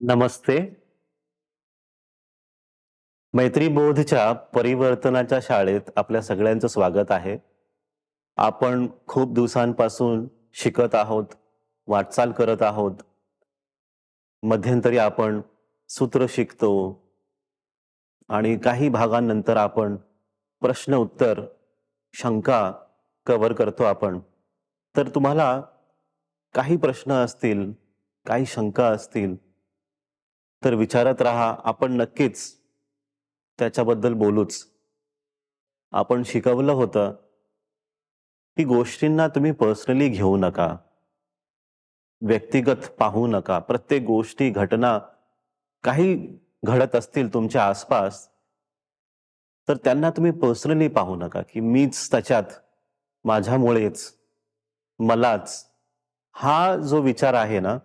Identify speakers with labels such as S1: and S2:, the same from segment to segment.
S1: नमस्ते. मैत्रीबोधच्या परिवर्तनाच्या शाळेत आपल्या सगळ्यांचं स्वागत आहे. आपण खूप दिवसांपासून शिकत आहोत, वाटचाल करत आहोत. मध्यंतरी आपण सूत्र शिकतो आणि काही भागांनंतर आपण प्रश्न उत्तर, शंका कव्हर करतो आपण. तर तुम्हाला काही प्रश्न असतील, काही शंका असतील, तर विचारत राहा. आपण नक्कीच त्याच्याबद्दल बोलूच. आपण शिकवलं होतं, की गोष्टींना तुम्ही पर्सनली घेऊ नका. व्यक्तिगत पाहू नका. प्रत्येक गोष्टी, घटना काही घडत असतील तुमच्या आसपास, तर त्यांना तुम्ही पर्सनली पाहू नका, की मीच त्याच्यात, माझ्यामुळेच, मलाच. हा जो विचार आहे ना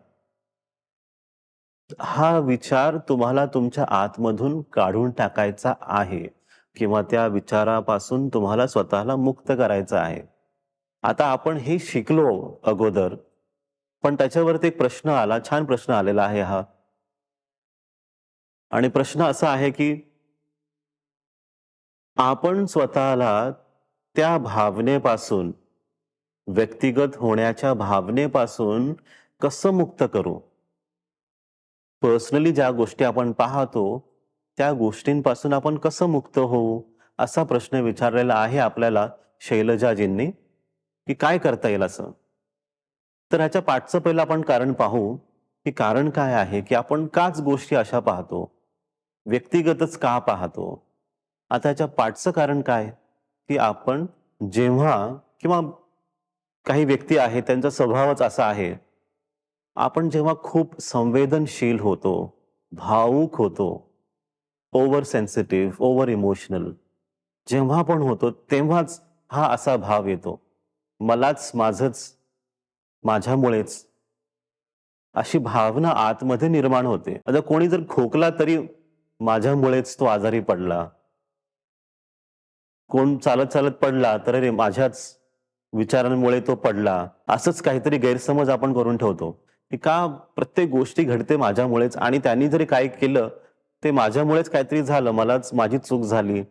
S1: हा विचार तुम्हाला तुमच्या आतमधून काढून टाकायचा आहे किंवा त्या विचारापासून तुम्हाला स्वतःला मुक्त करायचं आहे. आता आपण हे शिकलो अगोदर, पण त्याच्यावरती एक प्रश्न आला, छान प्रश्न आलेला आहे हा. आणि प्रश्न असा आहे, की आपण स्वतःला त्या भावनेपासून, व्यक्तिगत होण्याच्या भावनेपासून कसं मुक्त करू? पर्सनली ज्या गोष्टी आपण पाहतो, त्या गोष्टींपासून आपण कसं मुक्त होऊ? असा प्रश्न विचारलेला आहे आपल्याला शैलजाजींनी, की काय करता येईल असं? तर ह्याच्या पाठचं पहिलं आपण कारण पाहू, की कारण काय आहे, की आपण काच गोष्टी अशा पाहतो? व्यक्तिगतच का पाहतो? आता ह्याच्या पाठचं कारण काय? की आपण जेव्हा किंवा काही व्यक्ती आहेत त्यांचा स्वभावच असा आहे. आपण जेव्हा खूप संवेदनशील होतो, भावूक होतो, ओव्हर सेन्सिटिव्ह, ओव्हर इमोशनल जेव्हा आपण होतो तेव्हाच हा असा भाव येतो. मलाच, माझंच, माझ्यामुळेच. अशी भावना आतमध्ये निर्माण होते. आता कोणी जर खोकला तरी माझ्यामुळेच तो आजारी पडला. कोण चालत-चालत पडला तर अरे माझ्याच विचारांमुळे तो पडला. असंच काहीतरी गैरसमज आपण करून ठेवतो, की का प्रत्येक गोष्टी घडते माझ्यामुळेच आणि त्यांनी जरी काय केलं, ते माझ्यामुळेच काहीतरी झालं, मलाच माझी चूक झाली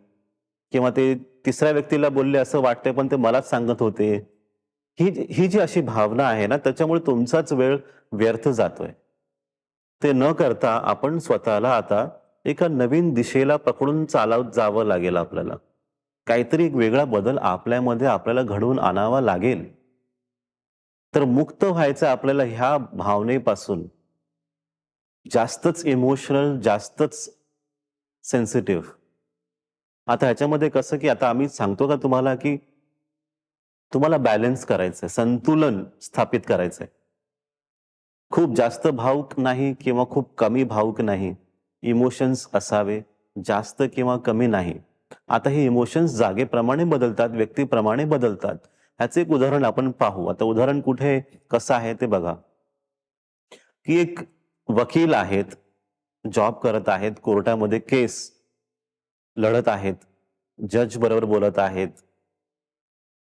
S1: किंवा ते तिसऱ्या व्यक्तीला बोलले असं वाटतंय पण ते मलाच सांगत होते. ही ही जी अशी भावना आहे ना त्याच्यामुळे तुमचाच वेळ व्यर्थ जातोय. ते न करता आपण स्वतःला आता एका नवीन दिशेला पकडून चालत जावं लागेल आपल्याला. काहीतरी एक वेगळा बदल आपल्यामध्ये आपल्याला घडवून आणावा लागेल. तर मुक्त व्हायचं आपल्याला ह्या भावनेपासून. जास्तच इमोशनल, जास्तच सेन्सिटिव्ह. आता ह्याच्यामध्ये कसं, की आता आम्ही सांगतो का तुम्हाला, की तुम्हाला बॅलन्स करायचंय, संतुलन स्थापित करायचंय. खूप जास्त भावुक नाही किंवा खूप कमी भावुक नाही. इमोशन्स असावे, जास्त किंवा कमी नाही. आता हे इमोशन्स जागेप्रमाणे बदलतात, व्यक्तीप्रमाणे बदलतात. ह्याचं एक उदाहरण आपण पाहू. आता उदाहरण कुठे, कसं आहे ते बघा. की एक वकील आहेत, जॉब करत आहेत, कोर्टामध्ये केस लढत आहेत, जज बरोबर बोलत आहेत.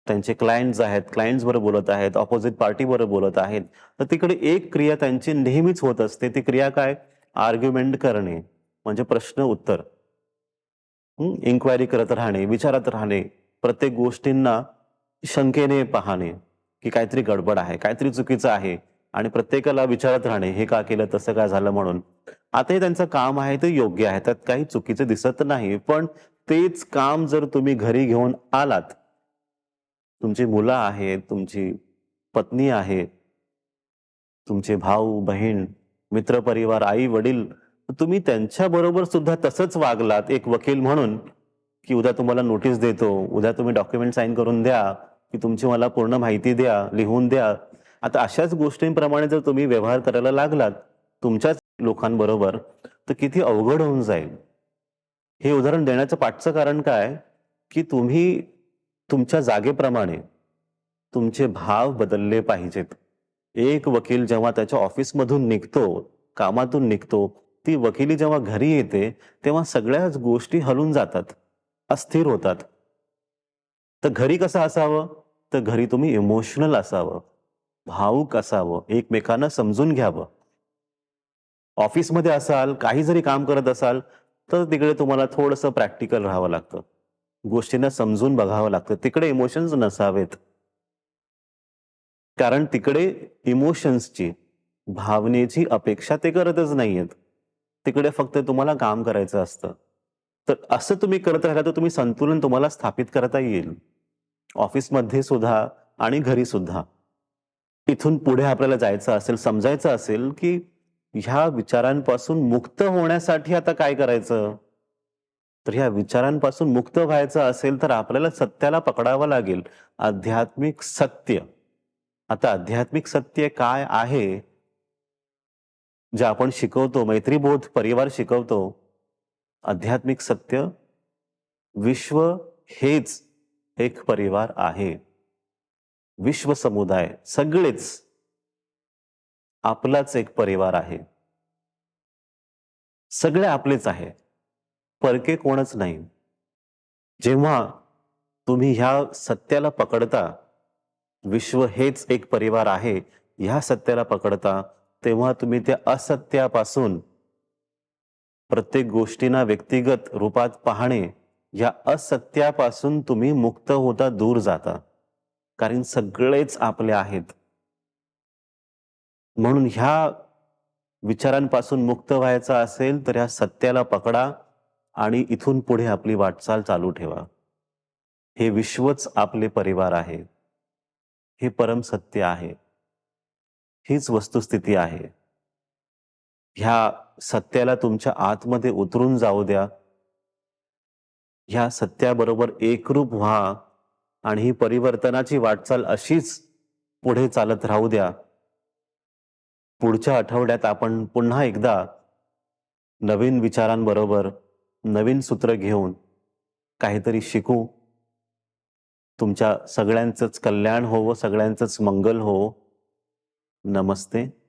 S1: त्यांचे क्लायंट्स आहेत, क्लायंट्स बरोबर बोलत आहेत, ऑपोजिट पार्टी बरोबर बोलत आहेत. तर तिकडे एक क्रिया त्यांची नेहमीच होत असते. ती क्रिया काय? आर्ग्युमेंट करणे, म्हणजे प्रश्न-उत्तर. इन्क्वायरी करत राहणे, विचारत राहणे, प्रत्येक गोष्टींना शंकेने पाहणे, की काहीतरी गडबड आहे, काहीतरी चुकीचं आहे आणि प्रत्येकाला विचारत राहणे, हे का केलं, तसं काय झालं म्हणून. आता हे त्यांचं काम आहे ते योग्य आहे. त्यात काही चुकीचं दिसत नाही. पण तेच काम जर तुम्ही घरी घेऊन आलात तुमची मुलं आहेत, तुमची पत्नी आहे, तुमचे भाऊ-बहीण, मित्रपरिवार, आई-वडील, तुम्ही त्यांच्याबरोबर सुद्धा तसंच वागलात एक वकील म्हणून, की उद्या तुम्हाला नोटीस देतो, उद्या तुम्ही डॉक्युमेंट साइन करून द्या, की तुमची मला पूर्ण माहिती द्या, लिहून द्या. आता अशाच गोष्टींप्रमाणे जर तुम्ही व्यवहार करायला लागलात तुमच्याच लोकांबरोबर, तर किती अवघड होऊन जाईल. हे उदाहरण देण्याचं पाठचं कारण काय? की तुम्ही तुमच्या जागेप्रमाणे तुमचे भाव बदलले पाहिजेत. एक वकील जेव्हा त्याच्या ऑफिसमधून निघतो, कामातून निघतो, ती वकिली जेव्हा घरी येते, तेव्हा सगळ्याच गोष्टी हलून जातात, अस्थिर होतात. तर घरी कसं असावं? तर घरी तुम्ही इमोशनल असावं, भावुक असावं, एकमेकांना समजून घ्यावं. ऑफिसमध्ये असाल काही जरी काम करत असाल तर तिकडे तुम्हाला थोडंसं प्रॅक्टिकल राहावं लागतं. गोष्टींना समजून बघावं लागतं. तिकडे इमोशन्स नसावेत. कारण तिकडे इमोशन्सची भावनेची अपेक्षा ते करतच नाहीयेत. तिकडे फक्त तुम्हाला काम करायचं असतं. तर असं तुम्ही करत राहिला तर तुम्ही संतुलन तुम्हाला स्थापित करता येईल. ऑफिसमध्ये सुद्धा आणि घरी सुद्धा. इथून पुढे आपल्याला जायचं असेल समजायचं असेल की ह्या विचारांपासून मुक्त होण्यासाठी आता काय करायचं? तर ह्या विचारांपासून मुक्त व्हायचं असेल तर आपल्याला सत्याला पकडावं लागेल. आध्यात्मिक सत्य. आता आध्यात्मिक सत्य काय आहे? जे आपण शिकवतो मैत्रीबोध परिवार शिकवतो आध्यात्मिक सत्य विश्व हेच. एक परिवार आहे. विश्व समुदाय सगळेच आपलाच एक परिवार आहे. सगळे आपलेच आहे. परके कोणच नाही. जेव्हा तुम्ही ह्या सत्याला पकडता विश्व हेच एक परिवार आहे ह्या सत्याला पकडता तेव्हा तुम्ही त्या असत्यापासून प्रत्येक गोष्टींना व्यक्तिगत रूपात पाहणे या असत्यापासून तुम्ही मुक्त होता दूर जाता. कारण सगळेच आपले आहेत. म्हणून ह्या विचारांपासून मुक्त व्हायचं असेल तर ह्या सत्याला पकडा आणि इथून पुढे आपली वाटचाल चालू ठेवा. हे विश्वच आपले परिवार आहे. हे परम सत्य आहे. हीच वस्तुस्थिती आहे. ह्या सत्याला तुमच्या आतमध्ये उतरून जाऊ द्या. ह्या सत्याबरोबर एकरूप व्हा आणि ही परिवर्तनाची वाटचाल अशीच पुढे चालत राहू द्या. पुढच्या आठवड्यात आपण पुन्हा एकदा नवीन विचारांबरोबर नवीन सूत्र घेऊन काहीतरी शिकू. तुमच्या सगळ्यांचंच कल्याण होवो सगळ्यांचंच मंगल हो. नमस्ते.